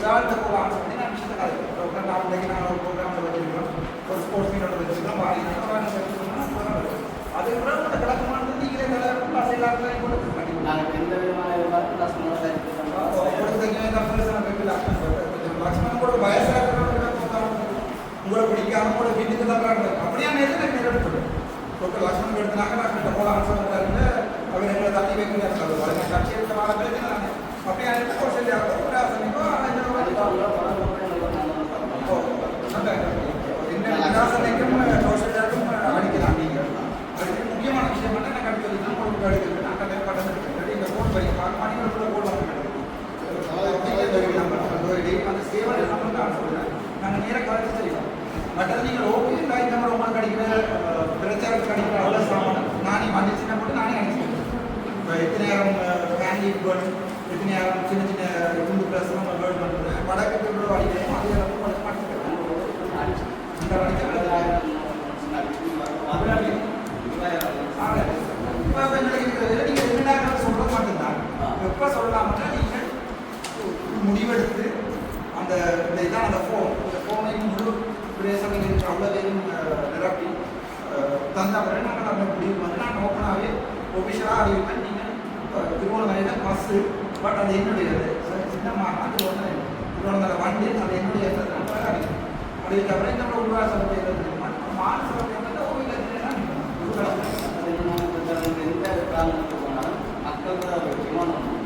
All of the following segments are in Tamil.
உதாரணத்தை ஆன்சர் பண்ணி நான் டாக்டர் நான் இன்னைக்கு நான் ஒரு ப்ரோக்ராமில் வச்சிருக்கோம் ஒரு ஸ்போர்ட்ஸ் மீட்டோட வச்சிருக்கோம் அது கூட உங்களோட கிழக்கமானது நீங்களே நல்ல கிளாஸ் எல்லாத்துலையும் கொடுத்து கண்டிப்பாக நாங்கள் எந்த விதமான ப்ளஸ் லக்ஷ்மணன் கூட வயசா உங்களை பிடிக்காம கூட வீட்டுக்கு தான் அப்படியா நேரத்தில் எனக்கு நேரம் ஓகே லக்ஷ்மணன் எடுத்தாங்க நான் கிட்ட போல ஆன்சர் பண்ணாருன்னு அவர் எங்களை தள்ளி வைக்கிறார் சார் வளர்ந்த கட்சி எடுத்த வாழ பேருக்கு நான் அப்படியா எடுத்து கௌசல்யா ஒரு ஆசனிக்கோ என்ன விலாசனைக்கும் கௌசல்யாவுக்கும் அடிக்கலாம் நீங்கள் அதுக்கு முக்கியமான விஷயம் வந்து எனக்கு அடுத்தது தான் உங்களுக்கு எடுக்கிறது நான் கதை படம் எடுக்கிறது இந்த போன் படி மணிகளுக்குள்ள போடலாம் அந்த சேவை நம்ம தான் சொல்லுறேன் நாங்கள் நேராக கலந்து செய்வோம் மற்றது நீங்கள் ஓகே இல்லை இந்த மாதிரி உங்களுக்கு கிடைக்கிற பிரச்சாரத்துக்கு கிடைக்கிற அவ்வளோ சாமான் நானே மஞ்சள் சின்ன போட்டு நானே அனுப்பிச்சிருக்கேன் இப்போ எத்தனை நேரம் ஃபேமிலி பேர்ட் எத்தனை நேரம் சின்ன சின்ன குண்டு ப்ளஸ் நம்ம பண்ணுறது வடக்கு எவ்வளோ அடிக்கிறோமோ அந்த வரைக்கும் இப்போ எங்களுக்கு நீங்கள் ரெண்டு நேரம் சொல்ல மாட்டேங்தான் எப்போ சொல்லலாம்னா நீங்கள் முடிவெடுத்து அந்த இந்த இதான் அந்த ஃபோன் இந்த ஃபோனை முழு பிரேசம் நீங்கள் அவ்வளோ பேரும் நிரப்பி தந்த பிறகு நாங்கள் அந்த முடிவு வந்து நான் ஓப்பனாகவே ஒஃபிஷியலாக அறிவிப்பேன் நீங்கள் திருவண்ணாமலையில் பஸ்ஸு பட் அது அது ஒன்று திருவண்ணாமலை வண்டி அது என்னுடைய நான் அறிவிப்பேன் இந்த உருவாச மாநில மக்கள் விமானம்.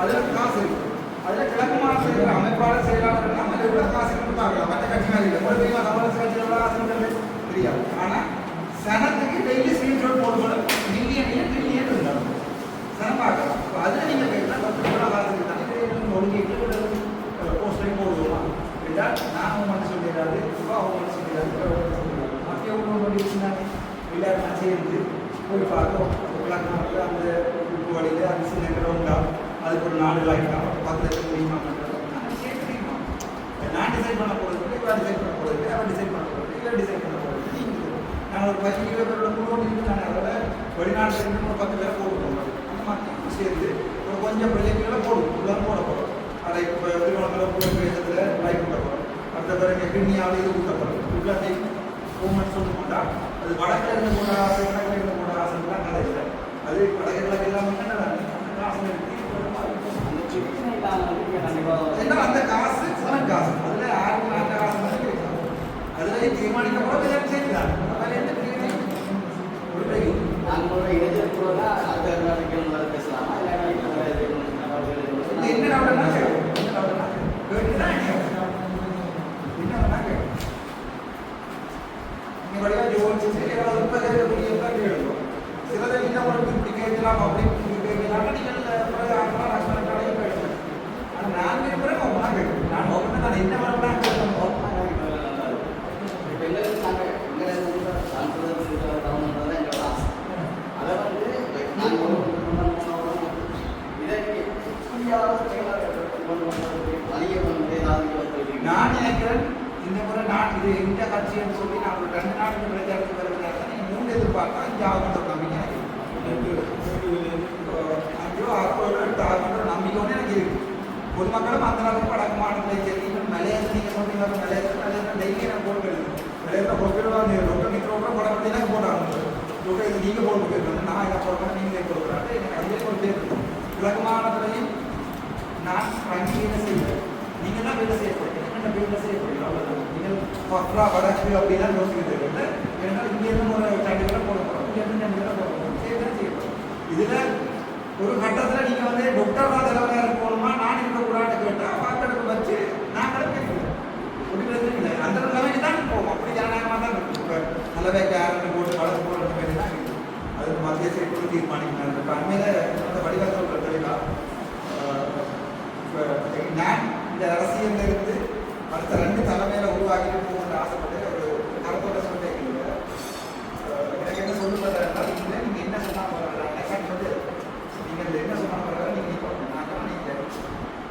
받으라고. நான் டிசைட் பண்ண போகிறது இல்லை இவன் டிசைட் பண்ண போகிறது அவன் டிசைட் பண்ண போகிறது இல்லை டிசைட் பண்ண போகிறது நீங்கள் நாங்கள் ஒரு பத்து பதினஞ்சு பேரோட குழுவோடு இருந்து நாங்கள் அதில் வெளிநாட்டில் இருந்து ஒரு பத்து பேரை போடுவோம் அந்த மாதிரி சேர்ந்து ஒரு கொஞ்சம் ப்ரொஜெக்டுகளை போடுவோம் உள்ளார போட போகிறோம் அதை இப்போ திருவண்ணாமலை புகழ் பிரதேசத்தில் லைக் பண்ண போகிறோம் அடுத்த பிறகு கிண்ணியாவில் இது கூட்ட போகிறோம் உள்ளாத்தையும் மூமெண்ட்ஸ் சொல்ல போட்டால் அது வடக்கில் இருந்து போட வடக்கில் இருந்து போட ஆசைலாம் கதை இல்லை அது வடக்கிழக்கு எல்லாம் அந்த காசு இருக்கு அந்த பிரச்சனை இல்லாமல் கண்டிப்பாக ஏன்னா அந்த காசு சிவன் காசு அதுல யாருக்கு அந்த காசு மாதிரி கிடைக்கும் அதுல தீர்மானிக்கப்பட விதம் செய்கிறார் அதில் எந்த பிரிவினை ஒரு பிரிவு நாங்களோட இணைஞ்சிருக்கிறோம்னா அடுத்த நாளைக்கு வர பேசலாமா இல்லை நாளைக்கு வர இந்த என்ன டவுட்னா கேட்கும் என்ன டவுட்னா கேட்டுனா என்ன வேணா கேட்கும் நீங்க வழியா ஜோதிச்சு சரி எவ்வளவு உப்பை கேட்கக்கூடிய கேட்கும் சிலதை இன்னும் உங்களுக்கு இப்படி கேட்கலாம் அப்படி இப்படி கேட்கலாம் நீங்கள் பிறகு அப்புறம் லட்சணம் கடையில் போயிடுவேன் ஆனால் நான் விரும்புகிறேன் ஒன்றா கேட்கும் நான் ஒன்று நான் என்ன வேணும்னா கேட்கணும் இப்போ எங்களுக்கு நாங்கள் எங்களை சான்றிதழ் டவுன்ன்றது தான் எங்களோட ஆசை அதை வந்து நாங்கள் இதை எப்படியாவது கொண்டு வந்து வழியை வந்து ஏதாவது நான் நினைக்கிறேன் இந்த முறை நான் இது எந்த கட்சின்னு சொல்லி நான் ஒரு ரெண்டு நாளுக்கு பிரச்சாரத்துக்கு வருவதாக நீ மூணு எதிர்பார்த்தா அஞ்சு ஆகுன்ற நம்பிக்கை எனக்கு இருக்கு. அஞ்சோ ஆறோ ஏழோ எட்டு ஆகுன்ற நம்பிக்கை ஒன்று எனக்கு இருக்கு பொதுமக்களும் படக்கு அளவுக்கு வடக்கு மாநிலத்தில் சரி இன்னும் மலையாளம் நீங்கள் டெய்லி நான் போட்டு மலையாளம் போட்டுருவாங்க ரொம்ப நிற்கிறவங்க போடுறாங்க இது நீங்கள் போட்டு நான் என்ன போடுறேன் நீங்களே போடுறாங்க எனக்கு ஒரு பேர் நான் செய்வேன். நீங்கள் தான் வேலை செய்யப்படுறீங்க என்ன வேலை செய்யப்படுறீங்க அவ்வளோதான் நீங்கள் வடக்கு அப்படிலாம் யோசிக்கிறது இல்லை? ஏன்னா ஒரு நான் இந்த அரசியலிருந்து அடுத்த ரெண்டு தலைமையில உருவாக்கி போகணும்னு ஆசைப்பட்டு ஒரு கருத்தோட சொல்லியிருக்கீங்க எனக்கு என்ன சொல்லு பார்த்தா நீங்கள் என்ன சொன்னால் போகிறதா எனக்கு வந்து நீங்கள் என்ன சொன்னால் போகிறதா நீங்கள் நிற்கணும் நான் தான் நீங்கள்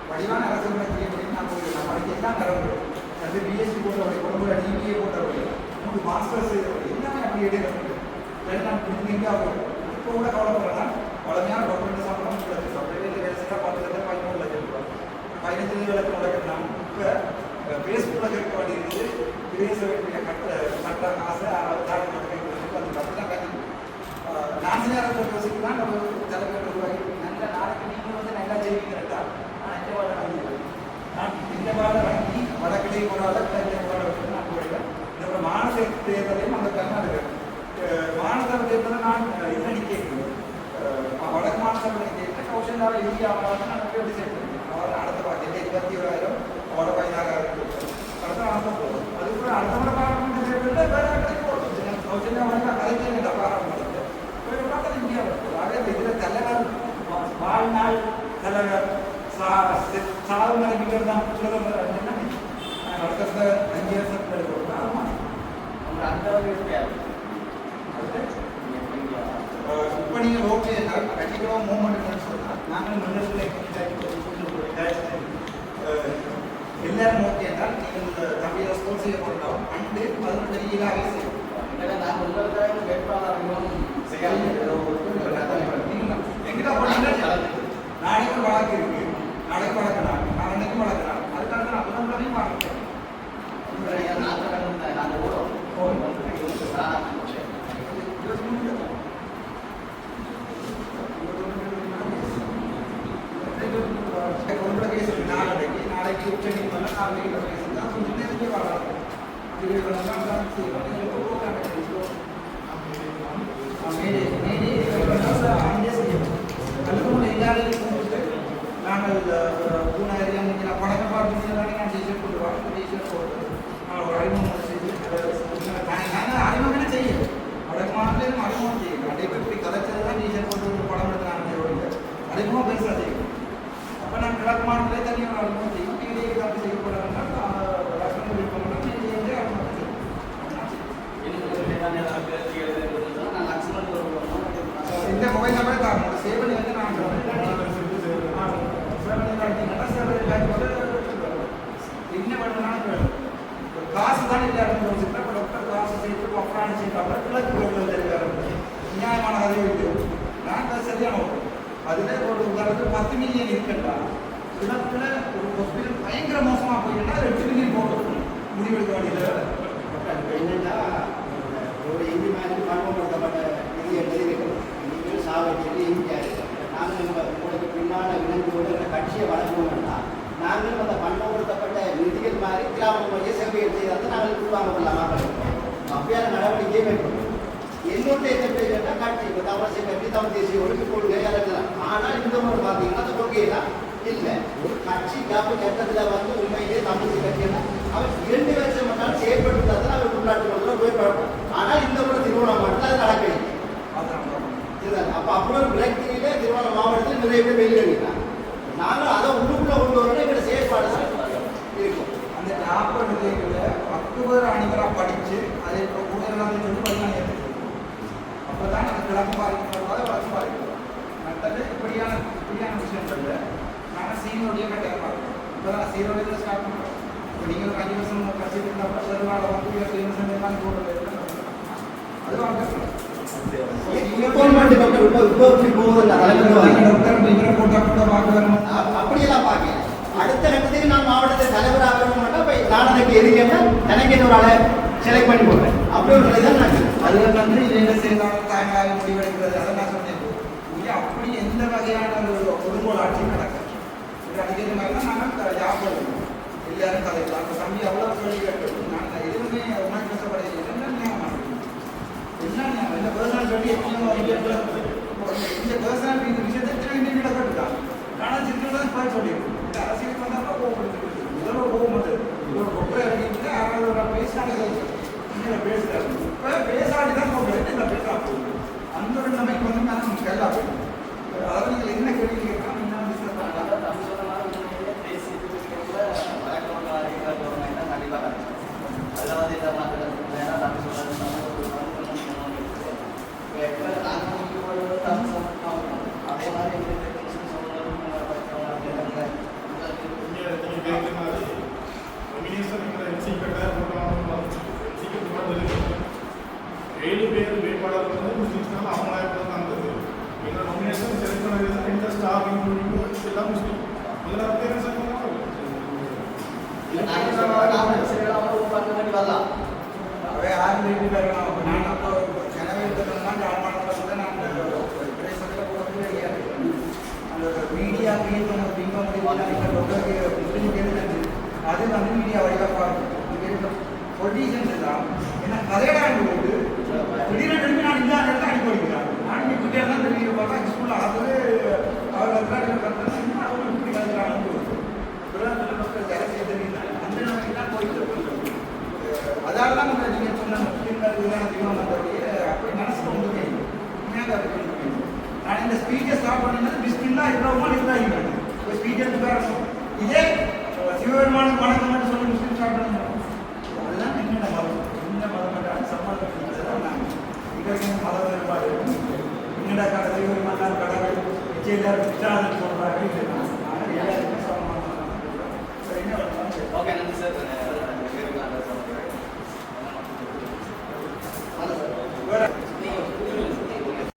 வடிவான அரசியல் அப்படின்னு நான் போய் நான் படிக்க தான் தர முடியும் அது பிஎஸ்சி போட்டவர்கள் கூட டிபிஏ போட்டவர்கள் உங்களுக்கு மாஸ்டர்ஸ் எல்லாமே அப்படி எடுக்க முடியும் இல்லை நான் புரிஞ்சுங்க இப்போ கூட கவலைப்படுறேன் பழமையான டாக்குமெண்ட் சாப்பிடாம சாப்பிடவே இல்லை. வேலை செய்ய பார்த்துக்கிட்டே பதினஞ்சு லட்சம் உழைக்கலாம் இப்போ ஃபேஸ்புக்கில் கேட்க வேண்டியது பேச வேண்டிய கட்ட கட்ட ஆசை அறுபதாயிரம் அது கட்டலாம் கட்டி நான் நேரத்தை யோசிக்கலாம் நம்ம தலைவர் உருவாக்கி நல்ல நாளைக்கு நீங்கள் வந்து நல்லா ஜெயிக்கிறதா நான் இந்த வாழ வாங்கி நான் இந்த வாழ வாங்கி வடக்கிலே போனால ஆளை கிழக்கிலே ஒரு நான் போயிடுவேன். இந்த மாநில தேர்தலையும் அந்த கர்நாடகா மாநில தேர்தலை நான் இதனை கேட்கிறேன் வடக்கு மாநிலங்களை கேட்கிறேன் கௌசல்யாவை இந்தியாவில் நான் எப்படி சேர்க்கிறேன் அவர் அடுத்த பார்த்து இருபத்தி ஓராயிரம் அவரோட பதினாறாயிரம் அடுத்த அடுத்த போதும் அது கூட அடுத்த முறை பாராளுமன்ற தேர்தலில் வேற இடத்துக்கு போகிறது கௌசல்யா வந்து கலைஞர் பாராளுமன்றத்தில் ஒரு பார்த்தா இந்தியா அதே இதில் தலைவர் வாழ்நாள் தலைவர் சா சாவு நினைக்கிறது தான் பிரதமர் என்ன அடுத்த அஞ்சு வருஷத்துக்கு எடுக்கிறோம் ஆமாம் அவங்க அந்த வகை இருக்காது இப்போ நீங்கள் ஓகே கண்டிப்பாக மூவ்மெண்ட் சொன்னால் நாங்கள் மண்டலத்தில் எல்லாரும் ஓகே என்றால் நீங்கள் தம்பியை ஸ்போர்ட்ஸ் செய்ய போகிறோம் அண்டு பதினெட்டு வெளியிலாகவே செய்யும் நான் உங்களுக்காக வேட்பாளர்களும் எங்கிட்ட போனீங்கன்னா நாளைக்கு வழக்கு இருக்கு. நாளைக்கு வழக்கு நாள் நாளைக்கு வழக்கு நாள் அதுக்காக நான் முதல்வரையும் பார்க்கிறேன் உங்களோட கேஸ் இருக்கு நாளைக்கு நாளைக்கு உச்ச நீதிமன்றம் நாளைக்கு கேஸ் தான் கொஞ்சம் நேரத்துக்கு வரலாம் இது பண்ணலாம் தான் செய்யலாம் நீங்கள் ப்ரோக்ராம் மேடே மேடே ஆண்டே செய்யணும் அதுக்கு முன்னே எல்லாரையும் கூப்பிட்டு நாங்கள் பூனாரியா முடிஞ்ச படக்க பார்த்து நான் டீஷர்ட் கொண்டு வரேன் டீஷர்ட் போட்டு ஒரு அறிமுகம் செய்து நாங்கள் அறிமுகம் செய்யும் வடக்கு மாநிலம் அறிமுகம் செய்யும் அதே எப்படி கலைச்சது தான் டீஷர்ட் போட்டு ஒரு படம் எடுக்கிறாங்க அறிமுகம் பெருசாக செய்யும் அப்போ நான் கிழக்கு மாநிலத்திலே தனியாக ஒரு அறிமுகம் செய்யும் டிவிலே ஏதாவது செய்யப்படாதுன்னா லக்ஷ்மண விருப்பம் செய்யுங்க அறிமுகம் செய்யும் இந்த மொபைல் நம்பரை தான் சேவல் வந்து சேவல் பார்த்தீங்கன்னா சேவல் பேங்க் காசு தான் இல்லாத யோசிக்கிறேன் டாக்டர் காசு சேர்த்து பஃப்ரான் செய்யறாங்க கிழக்கு கோவில் தெரியாரு நியாயமான அறிவு இல்லை சரியான அதில் ஒரு உதாரணத்துக்கு பத்து மில்லியன் இருக்குன்னா கிழக்குல ஒரு ஹாஸ்பிட்டல் பயங்கர மோசமாக போயிட்டுன்னா எட்டு மில்லியன் போகணும் முடிவெடுக்க வேண்டியது. என்னன்னா ஒரு இந்தி மாதிரி நிதி நீங்கள் நாங்கள் உங்களுக்கு பின்னால் கட்சியை வழங்குவோம்னா நாங்களும் அந்த பன்மப்படுத்தப்பட்ட நிதிகள் மாதிரி கிராமம் வழியை செவ்வியல் செய்தால் நாங்கள் உருவாங்க கொள்ளாமல் இருக்கிறோம் அப்படியான நடவடிக்கையை மேற்கொள்ளும் என்னோட என்ன பேருன்னா கட்சி இப்போ தமிழ் கட்டி தமிழ் தேசிய ஒழுங்கு கொள்கை அதெல்லாம் ஆனால் இந்த முறை பார்த்தீங்கன்னா அந்த கொள்கையெல்லாம் இல்லை. ஒரு கட்சி காப்பு சட்டத்தில் வந்து உண்மையிலே தமிழ் கட்சியெல்லாம் அவர் இரண்டு வருஷம் மட்டும் செயல்பட்டு அவர் உள்நாட்டு மக்கள் போய் பார்ப்போம் ஆனால் இந்த முறை திருவண்ணாமலை மட்டும் அது நடக்கவில்லை இதுதான் அப்போ அப்புறம் ஒரு விளக்கிலே திருவண்ணாமலை மாவட்டத்தில் நிறைய பேர் வெளியிடுறாங்க நாங்கள் அதை உள்ளுக்குள்ள கொண்டு வரணும். செயற்பாடு இருக்கும். அந்த நாற்பது நிலைகளில் பத்து பேர் அணிவராக படித்து அதை இப்போ கூடுதலாக சொல்லி பதினாலு எடுத்துக்கணும் அப்போ தான் அந்த கிழக்கு பாதிக்கிறதால வளர்ச்சி பாதிக்கிறோம் மற்றது இப்படியான இப்படியான விஷயங்கள்ல நாங்கள் சீனோடைய கட்டாயம் பார்க்கணும். இப்போ தான் சீரோடைய ஸ்டார்ட் பண்ணுறோம் இப்போ நீங்கள் ஒரு அஞ்சு வருஷம் கட்சிட்டு இருந்தால் கூட பெருமாள் வந்து இருபத்தி வருஷம் எல்லாம் போடுறது. அது வாங்க கூட அப்படியெல்லாம் பார்க்கல. அடுத்த கட்டத்துக்கு நான் மாவட்டத்தை தலைவராக வரணும்னா போய் நான் எனக்கு எதுக்கேன்னா எனக்கு என்ன ஒரு ஆளை செலக்ட் பண்ணி போடுறேன். அப்படி ஒரு நிலை தான் நான் அதுல வந்து என்ன செய்தாலும் தாங்களாக முடிவெடுக்கிறது அதை நான் சொன்னேன் இங்கே அப்படி எந்த வகையான ஒரு கொடுங்கோல் ஆட்சி நடக்கும் இது அடிக்கிற மாதிரி தான் நாங்கள் ஜாபம் எல்லாரும் கதைக்கலாம் அந்த தம்பி அவ்வளோ கேள்வி கேட்டு நான் எதுவுமே உனக்கு கஷ்டப்படையில என்ன ஞாபகம் என்ன ஞாபகம் இந்த பர்சனல் சொல்லி எப்படியும் இந்த பர்சனல் இந்த விஷயத்தை திரும்பி வீட ஆனால் சிறுதான் தான் சொல்லியிருக்கோம் அரசியலுக்கு வந்தால் கோவப்படுத்து முதல்ல கோவம் வந்து ஒரு கொப்பரை இறங்கிட்டு யாராவது பேசினாங்க இதில் பேசுறாரு இப்போ பேசாடி தான் போகிறது இந்த பேசா போகுது அந்த ஒரு வந்து அதாவது நீங்கள் என்ன கேள்வி கேட்கலாம் என்ன பிஸ்னஸ் பண்ணலாம் அதே மினிஸ்டர் எங்களை என்சி கட்ட சீக்கிரம் நாங்கள் நாங்கள் சரி அவங்க பார்க்க வேண்டி வரலாம் அவை ஆறு ரெண்டு பேர் நான்